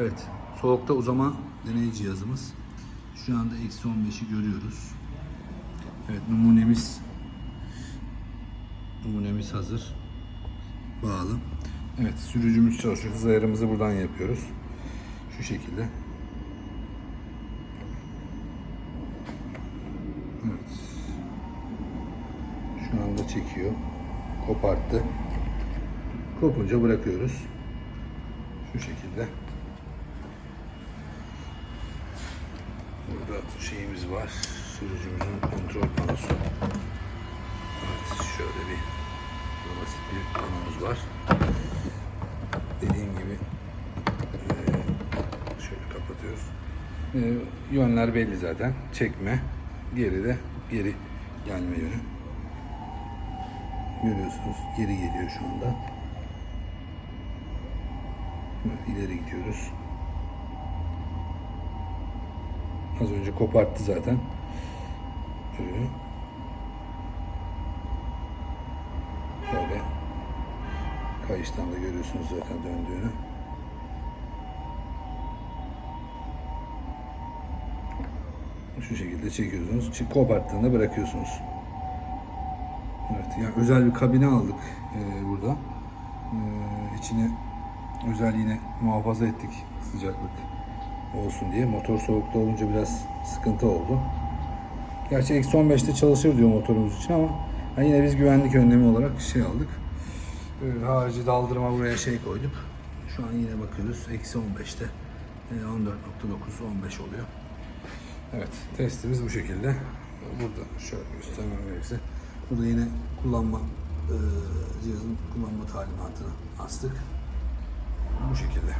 Evet. Soğukta uzama deney cihazımız. Şu anda eksi 15'i görüyoruz. Evet numunemiz numunemiz hazır. Bağlı. Evet sürücümüz çalışıyor. Hız ayarımızı buradan yapıyoruz. Şu şekilde. Evet. Şu anda çekiyor. Koparttı. Kopunca bırakıyoruz. Şu şekilde. Burada şeyimiz var. Sürücümüzün kontrol panosu. Evet, şöyle bir basit bir panomuz var. Dediğim gibi şöyle kapatıyoruz. Yönler belli zaten. Çekme, geri de geri gelme yönü. Görüyorsunuz geri geliyor şu anda. İleri gidiyoruz. Az önce koparttı zaten. Ürünü. Böyle. Kayıştan da görüyorsunuz zaten döndüğünü. Şu şekilde çekiyorsunuz. Çık koparttığında bırakıyorsunuz. Evet, yani özel bir kabine aldık e, burada. E, içine özel yine muhafaza ettik sıcaklık olsun diye. Motor soğukta olunca biraz sıkıntı oldu. Gerçi eksi 15'te çalışır diyor motorumuz için ama yani yine biz güvenlik önlemi olarak şey aldık. Ee, harici daldırma buraya şey koyduk. Şu an yine bakıyoruz. Eksi 15'te. e, 14.9 15 oluyor. Evet testimiz bu şekilde. Burada şöyle göstermem gerekirse. Burada yine kullanma e, cihazın kullanma talimatını astık. Bu şekilde.